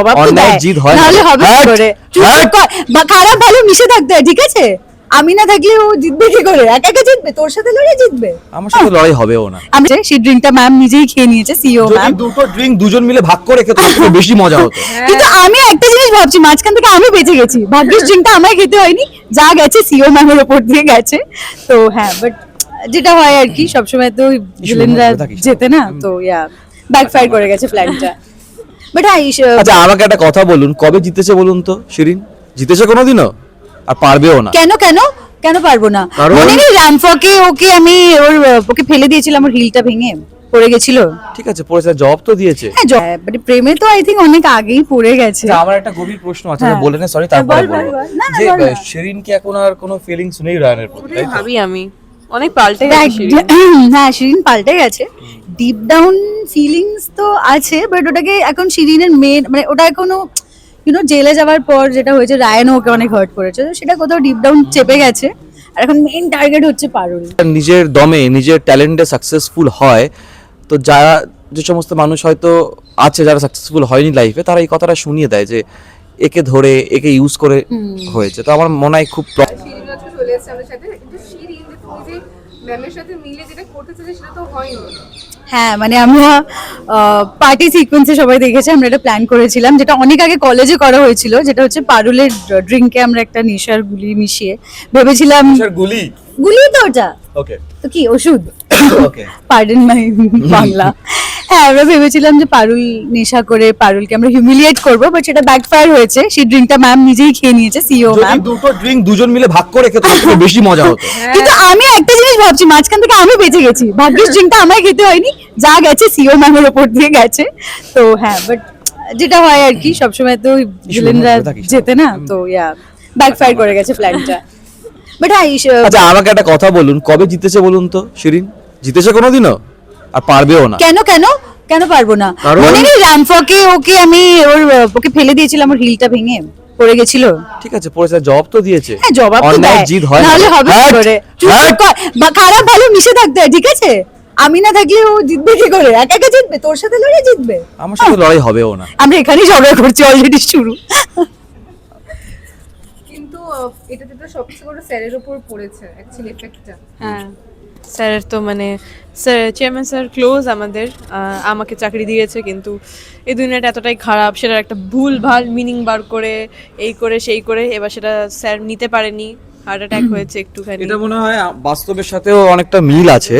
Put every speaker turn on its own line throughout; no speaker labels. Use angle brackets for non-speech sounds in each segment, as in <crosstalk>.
জবাব তো
অন্যায়
দেয়।
জিত হয় না।
নাহলে হবে কি করে? বা খারাপ ভালো মিশে থাকতে হয় ঠিক আছে? আমি না থাকলে ও জিতবে কি করে? একা একা জিতবে? তোর সাথে লড়ে জিতবে?
আমার সাথে লড়াই হবেও না।
আমি সেই ড্রিঙ্কটা ম্যাম নিজেই খেয়ে নিয়েছে সিও ম্যাম
দুটো ড্রিঙ্ক দুজন মিলে ভাগ করে খেতে থেকে বেশি মজা হতো। <laughs>
কিন্তু আমি একটা জিনিস ভাবছি মাঝখান থেকে আমি বেঁচে গেছি। ভাগ্যিস ড্রিঙ্কটা আমায় খেতে হয়নি। যা গেছে সিও ম্যামের ওপর দিয়ে গেছে। তো হ্যাঁ বাট যেটা হয় আর কি সবসময় তো ভিলেনরা। যেতে না তো ইয়া ব্যাকফায়ার করে গেছে প্ল্যানটা বাট হ্যাঁ
আচ্ছা আমাকে একটা কথা বলুন কবে জিতেছে বলুন তো শিরিন? জিতেছে কোনোদিনও? আর পারবেও না।
কেন কেন? কেন পারব না? মনে নেই রামফকে ওকে আমি ওর ওকে ফেলে দিয়েছিলাম ওর হিলটা ভেঙে। পড়ে গেছিল।
ঠিক আছে পড়েছে জব তো দিয়েছে।
হ্যাঁ বাট প্রেমে তো আই থিঙ্ক অনেক আগেই পড়ে গেছে।
আচ্ছা, আমার একটা গভীর প্রশ্ন আছে
হ্যাঁ।
বলে না সরি
হ্যাঁ,
তারপরে
বল, বল,
বলব। যে শিরিন কি এখন আর কোনো ফিলিংস নেই রায়নের প্রতি
ভাবি আমি। অনেক পাল্টে গেছে
হ্যাঁ শিরিন পাল্টে গেছে। ডিপ ডাউন ফিলিংস তো আছে বাট ওটাকে এখন শিরিনের মেন মানে ওটা এখনও ইউনো জেলে যাওয়ার পর যেটা হয়েছে রায়নও ওকে অনেক হার্ট করেছে তো সেটা কোথাও ডিপ ডাউন চেপে গেছে। আর এখন মেন টার্গেট হচ্ছে পারুল।
নিজের দমে নিজের ট্যালেন্টে সাকসেসফুল হয় তো যারা যে সমস্ত মানুষ হয়তো আছে যারা সাকসেসফুল হয়নি লাইফে তারা এই কথাটা শুনিয়ে দেয় যে একে ধরে একে ইউজ করে হয়েছে। তো আমার মনে হয় খুব প্র-
শিরিন আজকে চলে এসেছে আমাদের সাথে কিন্তু শিরিন যে তুমি যে ম্যামের সাথে মিলে করতে চাইছে সেটা তো হয়নি।
হ্যাঁ মানে আমরা পার্টি সিকোয়েন্সে সবাই দেখেছি আমরা এটা প্ল্যান করেছিলাম যেটা অনেক আগে কলেজে করা হয়েছিল যেটা হচ্ছে পারুলের ড্রিঙ্কে আমরা একটা নেশার গুলি মিশিয়ে ভেবেছিলাম
গুলি?
গুলি তো ওটা।
ওকে
তো কি ওষুধ?
ওকে
পার্ডেন মাই বাংলা। <laughs> হ্যাঁ আমরা ভেবেছিলাম যে পারুল নেশা করে পারুলকে আমরা হিউমিলিয়েট করব বাট সেটা ব্যাকফায়ার হয়েছে। সেই ড্রিঙ্কটা ম্যাম নিজেই খেয়ে নিয়েছে সিও ম্যাম
দুটো ড্রিঙ্ক দুজন মিলে ভাগ করে খেতে থেকে বেশি মজা হতো। <laughs>
কিন্তু আমি একটা জিনিস ভাবছি মাঝখান থেকে আমি বেঁচে গেছি। ভাগ্যিস ড্রিঙ্কটা আমায় খেতে হয়নি যা গেছে সিও ম্যামের ওপর দিয়ে গেছে। তো হ্যাঁ বাট যেটা হয় আর কি সবসময় তো ভিলেনরা। যেতে না তো ইয়া ব্যাকফায়ার করে গেছে প্ল্যানটা বাট হ্যাঁ
আচ্ছা আমাকে একটা কথা বলুন কবে জিতেছে বলুন তো শিরিন? জিতেছে কোনোদিনও? আর পারবেও না।
কেন কেন? কেন পারব না? মনে নেই রামফকে ওকে আমি ওর ওকে ফেলে দিয়েছিলাম ওর হিলটা ভেঙে পড়ে গেছিল।
ঠিক আছে পড়েছে জব তো দিয়েছে।
হ্যাঁ জবাব তো দেয়।
জিত হয় না।
নাহলে হবে কি করে। বা খারাপ ভালো মিশে থাকতে হয় ঠিক আছে? আমি না থাকলে ও জিতবে কি করে? একা একা জিতবে? তোর সাথে লড়ে জিতবে?
আমার সাথে লড়াই হবেও না।
আমরা এখানেই ঝগড়া করছি অলরেডি শুরু।
কিন্তু এটাতে তো সবচেয়ে বড় স্যারের উপর পড়েছে অ্যাকচুয়ালি এফেক্টটা
হ্যাঁ। স্যারের তো মানে স্যার চেয়ারম্যান স্যার ক্লোজ আমাদের আমাকে চাকরি দিয়েছে কিন্তু এই দুনিয়াটা এতটাই খারাপ সেটার একটা ভুল ভালো মিনিং বার করে এই করে সেই করে এবার সেটা স্যার নিতে পারেনি হার্ট অ্যাটাক <clears throat> হয়েছে একটুখানি।
এটা মনে হয় বাস্তবের সাথেও অনেকটা মিল আছে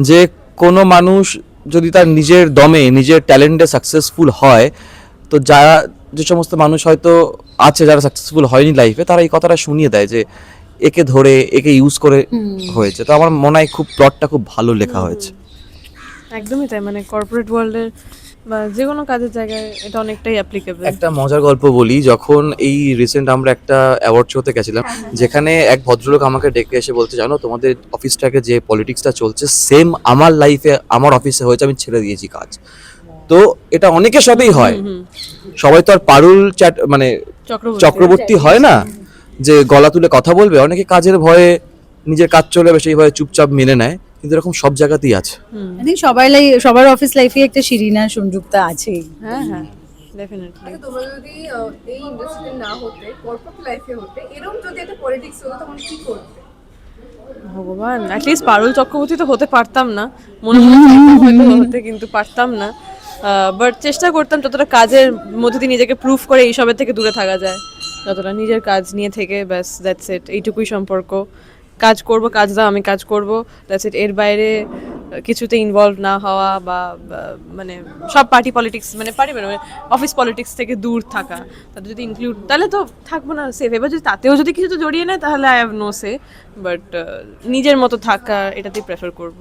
যে কোনো মানুষ যদি তার নিজের দমে নিজের ট্যালেন্টে সাকসেসফুল হয় তো যারা যে সমস্ত মানুষ হয়তো আছে যারা সাকসেসফুল হয়নি লাইফে তারা এই কথাটা শুনিয়ে দেয় যে একে ধরে একে ইউজ করে হয়েছে। তো আমার মনে হয় খুব প্লটটা খুব ভালো লেখা হয়েছে।
একদমই তাই মানে কর্পোরেট ওয়ার্ল্ডের বা যে কোনো কাজের জায়গায় এটা অনেকটাই অ্যাপ্লিকেবল
একটা মজার গল্প বলি যখন এই রিসেন্ট আমরা একটা অ্যাওয়ার্ড শোতে গেছিলাম যেখানে এক ভদ্রলোক আমাকে ডেকে এসে বলতে জানো তোমাদের অফিসটাকে যে পলিটিক্সটা চলছে সেম আমার লাইফে আমার অফিসে হয়েছে আমি ছেড়ে দিয়েছি কাজ। তো এটা অনেকের সাথেই হয়। সবাই তো আর পারুল চ্যাট মানে
চক্রবর্তী।
চক্রবর্তী হয় না? যে গলা তুলে কথা বলবে অনেকে কাজের ভয়ে নিজের কাজ চলে যাবে সেই ভয়ে চুপচাপ মেনে নেয় কিন্তু এরকম সব জায়গাতেই আছে।
সবাই লাই সবার অফিস লাইফে একটা শিরিনা সংযুক্ত আছেই।
হ্যাঁ হ্যাঁ ডেফিনেটলি
তোমরা যদি এই ইন্ডাস্ট্রিতে না হতে কর্পোরেট লাইফে হতে এরকম যদি একটা পলিটিক্স হতো তখন কি করতে?
ভগবান অ্যাটলিস্ট পারুল চক্রবর্তী তো হতে পারতাম না। মনে মনে হতে কিন্তু পারতাম না। বাট চেষ্টা করতাম যতটা কাজের মধ্যে দিয়ে নিজেকে প্রুফ করে এইসবের থেকে দূরে থাকা যায়। যতটা নিজের কাজ নিয়ে থেকে, ব্যাস দ্যাটস ইট এইটুকুই সম্পর্ক। কাজ করব, কাজ দাও, আমি কাজ করব। দ্যাটস ইট এর বাইরে কিছুতে ইনভলভ না হওয়া বা মানে সব পার্টি পলিটিক্স মানে পার্টি মানে অফিস পলিটিক্স থেকে দূর থাকা। তাতে যদি ইনক্লুড তাহলে তো থাকব না সেফ এবার যদি তাতেও যদি কিছু তো জড়িয়ে নেয়, তাহলে I have no say but নিজের মতো থাকা, এটাতেই প্রেফার করব।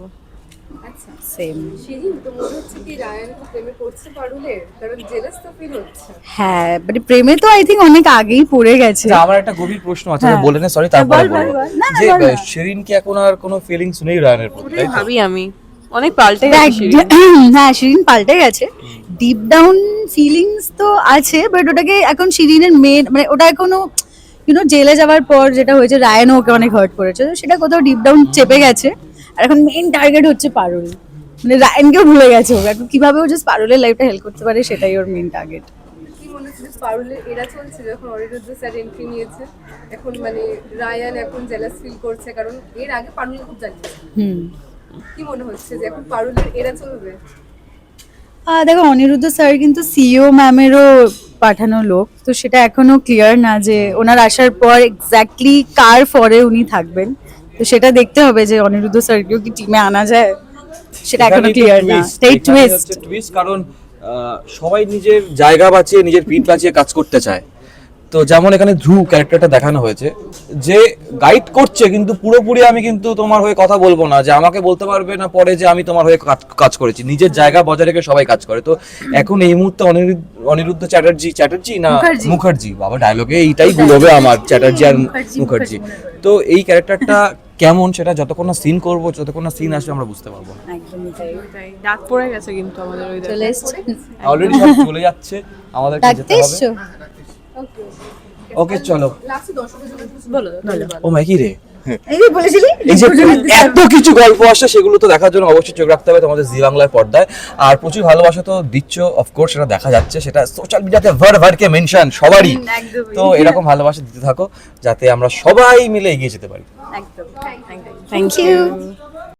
আচ্ছা।
সেম
শিরিন তো মনে হচ্ছে কি রায়ান প্রেমে পড়ছে পারুলের? কারণ জেলাস তো ফিল হচ্ছে।
হ্যাঁ মানে প্রেমে তো আই থিঙ্ক অনেক আগেই পড়ে গেছে।
আমার একটা গভীর প্রশ্ন আছে
হ্যাঁ।
বলে না সরি তারপরে
বল, বল,
বলব
বল। না, না,
যে শিরিন কি এখন আর কোনো ফিলিংস নেই রায়নের প্রতি তাই
ভাবি আমি। অনেক পাল্টে গেছে <clears throat>
হ্যাঁ শিরিন পাল্টে গেছে। ডিপ ডাউন ফিলিংস তো আছে বাট ওটাকে এখন শিরিনের মেন মানে ওটা এখনও ইউনো জেলে যাওয়ার পর যেটা হয়েছে রায়নও ওকে অনেক হার্ট করেছে। সেটা কোথাও ডিপ ডাউন চেপে গেছে। আর এখন মেন টার্গেট হচ্ছে পারুল। মানে রায়নকেও ভুলে গেছে ও। এখন কীভাবে ও জাস্ট পারুলের লাইফটা হেল্প করতে পারে সেটাই ওর মেন টার্গেট
কি মনে হচ্ছে পারুলের এরা চলছে যখন অনিরুদ্ধ স্যার এন্ট্রি নিয়েছে? এখন মানে রায়ান এখন জেলাস ফিল করছে কারণ এর আগে পারুল খুব জানিয়েছে।
হুম।
কি মনে হচ্ছে যে এখন পারুলের এরা চলবে?
দেখো অনিরুদ্ধ স্যার কিন্তু সিও ম্যামেরও পাঠানো লোক তো সেটা এখনও ক্লিয়ার না যে ওনার আসার পর এক্স্যাক্টলি কার ফরে উনি থাকবেন। তো সেটা দেখতে হবে যে অনিরুদ্ধ স্যারকেও কি টিমে আনা যায়? সেটা
এখনও
ক্লিয়ার না। সেই
এখানেই
টুইস্ট
কারণ সবাই নিজের জায়গা বাঁচিয়ে নিজের পিঠ বাঁচিয়ে কাজ করতে চায়। তো যেমন এখানে ধ্রুব ক্যারেক্টারটা দেখানো হয়েছে যে গাইড করছে কিন্তু পুরোপুরি আমি কিন্তু তোমার হয়ে কথা বলব না যে আমাকে বলতে পারবে না পরে যে আমি তোমার হয়ে কাজ- করেছি। নিজের জায়গা বজায় রেখে সবাই কাজ করে। তো এখন এই মুহূর্তে অনিরুদ্ধ চ্যাটার্জি চ্যাটার্জি না
মুখার্জি।
বাবা ডায়লগে এইটাই গুলোবে আমার চ্যাটার্জি আর
মুখার্জি
তো এই ক্যারেক্টারটা কেমন সেটা যতক্ষণ না সিন করব যতক্ষণ না সিন আসবে আমরা বুঝতে পারব। না
একদমই তাই।
তাই ডাক পড়ে গেছে কিন্তু আমাদের ওই
চলে এসছে।
অলরেডি সব চলে যাচ্ছে আমাদের
কাছে
যেতে হবে। ওকে চলো।
কিছু
বলো
ও মাই কি রে?
এই যে
এত কিছু গল্প আসছে সেগুলো তো দেখার জন্য অবশ্যই চোখ রাখতে হবে তোমাদের জি বাংলার পর্দায়। আর প্রচুর ভালোবাসা তো দিচ্ছ অফকোর্স সেটা দেখা যাচ্ছে সেটা সোশ্যাল মিডিয়াতে ভার ভারকে মেনশন সবারই। তো এরকম ভালোবাসা দিতে থাকো যাতে আমরা সবাই মিলে এগিয়ে যেতে পারি।
একদম
থ্যাংক ইউ